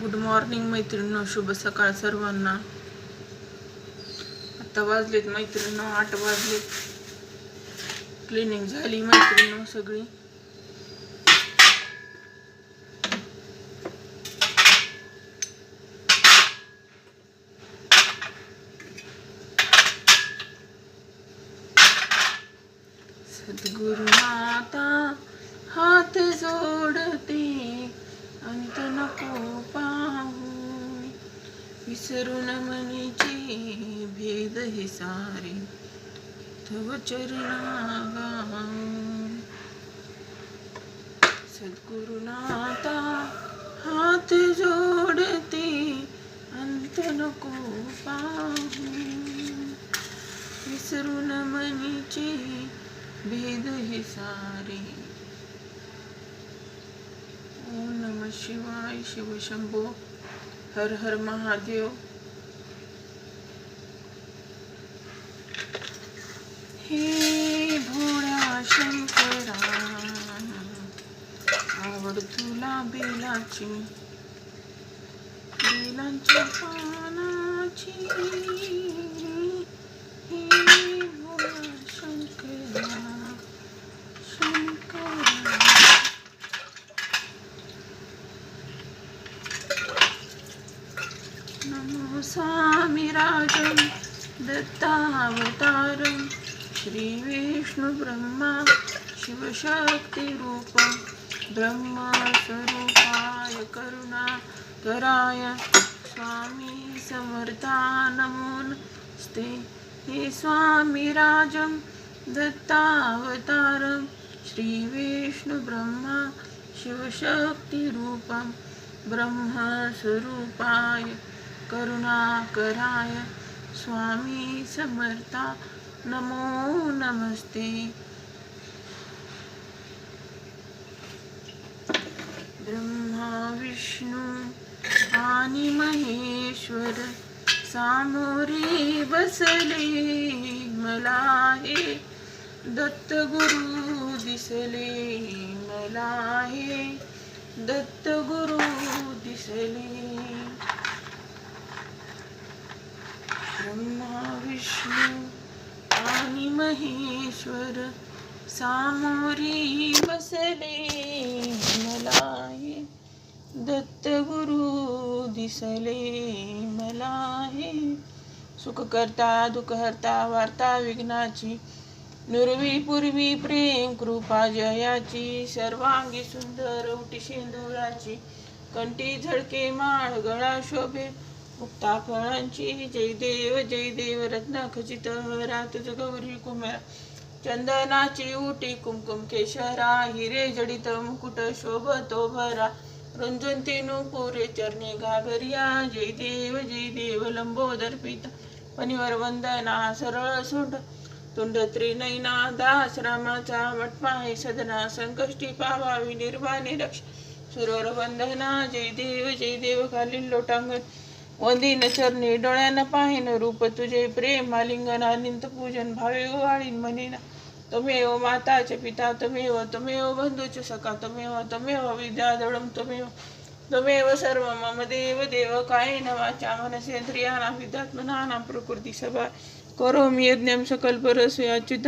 Good morning मैत्रिणीनं. शुभ सकाळ सर्वांना. आता वाजलेत मैत्रिणींनो आठ वाजलेत. क्लिनिंग झाली मैत्रिणींनो सगळी. सद्गुरु माता नको पाहू विसरून मनीचे भेद हे सारे तव चरणा सद्गुरुनाथा हात जोडते अंत नको पाहू विसरून मनीचे भेद हे सारे ओम नम शिवाय शिव शंभो हर हर महादेव. हे भोळ्या शंकरा आवड तुला बेलाची. बेलांची पाना हे भोळा शंकरा शंकरा नमो स्वामिराजं दत्तावतारं श्रीविष्णुब्रह्मा शिवशक्तिरूपं ब्रह्मस्वरूपाय करुणाकराय स्वामी समर्था नमो हे स्वामिराजं दत्तावतारं श्रीविष्णुब्रह्मा शिवशक्तिरूपं ब्रह्मस्वरूपाय करुणाकराय स्वामी समर्था. नमो नमस्ते. ब्रह्मा विष्णू आणि महेश्वर सामोरे बसले. मला हे दत्तगुरु दिसले. मला हे दत्तगुरु दिसले. महेश्वर सामोरी बसले मला हे दत्तगुरु दिसले मला सुखकर्ता सुख वार्ता विघ्नाची नुरवी पूर्वी प्रेम कृपा जयाची सर्वांगी सुंदर उटी शेंदुराची कंठी झळके माळ गळा शोभे. मुक्ता फळांची जय देव जय देव रत्न खचित हरा तुझ गौरी कुमार. चंदनाची उटी कुमकुम केशरा हिरे जडित मुकुट शोभतो भरा. रुंजंती नुपुरे चरणे घागरिया जय देव जय देव लंबोदर पिता पनिवर वंदना सरळ सुंड तुंड त्रिनयना दास रामाचा वटपाय सदना संकष्टी पावावी निर्वाणी रक्ष. सुरवर वंदना जय देव जय देव खालील लोटांगण. वंदीन चरणी डोळ्यानं पाहिन रूप तुझे प्रेम आलिंगन अनिंत पूजन भावे वाळीन म्हणेना. तमेव माताचे पिता तमेव तमेव बंधूचे सखा तमेव तमेव विद्याधडम तमेव तमेव सर्व मम देव देव कायेन वाचा मनसेंद्रियाना विद्यात्मनानां प्रकृती सभा. करोमि यज्ञं सकल्परस्य अच्युत